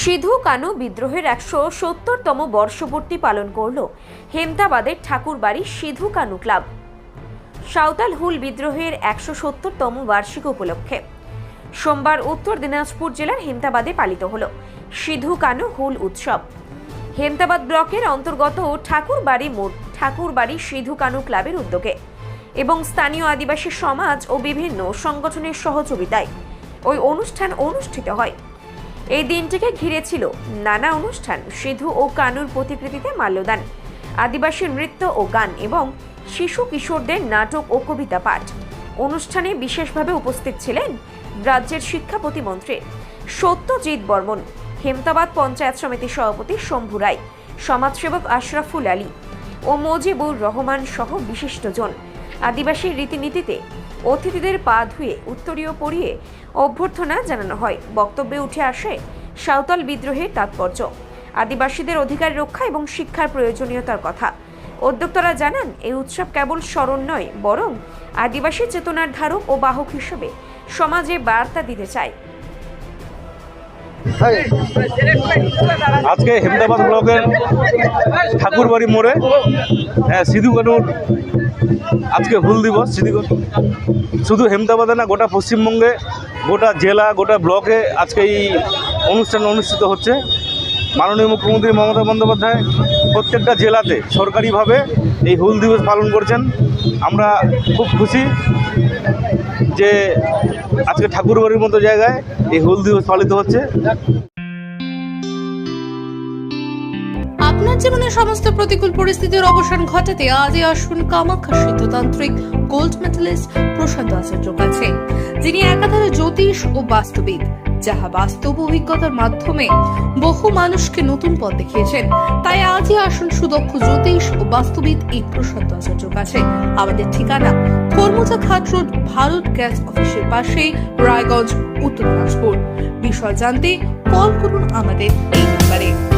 সিধু কানু বিদ্রোহের একশো সত্তরতম বর্ষপূর্তি পালন করল হেমতাবাদের ঠাকুরবাড়ি সিধু কানু ক্লাব। সাঁওতাল হুল বিদ্রোহের একশো সত্তরতম বার্ষিক উপলক্ষে সোমবার উত্তর দিনাজপুর জেলার হেমতাবাদে পালিত হল সিধু কানু হুল উৎসব। হেমতাবাদ ব্লকের অন্তর্গত ঠাকুরবাড়ি মোড় ঠাকুরবাড়ি সিধু কানু ক্লাবের উদ্যোগে এবং স্থানীয় আদিবাসী সমাজ ও বিভিন্ন সংগঠনের সহযোগিতায় ওই অনুষ্ঠান অনুষ্ঠিত হয়। এই দিনটিকে ঘিরে ছিল নানা অনুষ্ঠান। সিধু ও কানুর প্রতিকৃতিতে মাল্যদান, আদিবাসী নৃত্য ও গান এবং শিশু কিশোরদের নাটক ও কবিতা পাঠ। অনুষ্ঠানে বিশেষভাবে উপস্থিত ছিলেন রাজ্যের শিক্ষা প্রতিমন্ত্রী সত্যজিৎ বর্মন, হেমতাবাদ পঞ্চায়েত সমিতির সভাপতি শম্ভু রায়, সমাজসেবক আশরাফুল আলী ও মজিবুর রহমান সহ বিশিষ্টজন। আদিবাসী রীতিনীতিতে অতিথিদের পা ধুয়ে, উত্তরীয় পরিয়ে অভ্যর্থনা জানানো হয়। বক্তব্যে উঠে আসে সাঁওতাল বিদ্রোহের তাৎপর্য, আদিবাসীদের অধিকার রক্ষা এবং শিক্ষার প্রয়োজনীয়তার কথা। উদ্যোক্তারা জানান, এই উৎসব কেবল স্মরণ নয়, বরং আদিবাসী চেতনার ধারক ও বাহক হিসেবে সমাজে বার্তা দিতে চায়। আজকে হেমদাবাদ ব্লকের ঠাকুরবাড়ি মোড়ে হ্যাঁ সিধু কানুর আজকে হুল দিবস সিধু কানু শুধু হেমদাবাদে না, গোটা পশ্চিমবঙ্গে, গোটা জেলা, গোটা ব্লকে আজকে এই অনুষ্ঠান অনুষ্ঠিত হচ্ছে। মাননীয় মুখ্যমন্ত্রী মমতা বন্দ্যোপাধ্যায় প্রত্যেকটা জেলাতে সরকারিভাবে এই হুল দিবস পালন করছেন। আমরা খুব খুশি যে আজকে ঠাকুরবাড়ির মতো জায়গায় এই হুল দিবস পালিত হচ্ছে। আপনার জীবনের সমস্ত প্রতিকূল পরিস্থিতির অবসান ঘটাতে আজই আসুন কামাখ্যা সিদ্ধতান্ত্রিক গোল্ড মেডেলিস্ট প্রশান্ত আচার্য কাছে যিনি একাধারে জ্যোতিষ ও বাস্তুবিদ। যাহা বাস্তব অভিজ্ঞতার মাধ্যমে বহু মানুষকে নতুন পথ দেখিয়েছেন, তাই আজই আসুন সুদক্ষ জ্যোতিষ ও বাস্তুবিদ এই প্রশান্ত আচার্য কাছে। আমাদের ঠিকানা খরমুজা ঘাট রোড, ভারত গ্যাস অফিসের পাশে, রায়গঞ্জ, উত্তর দিনাজপুর। বিষয় জানতে কল করুন আমাদের এই নাম্বারে।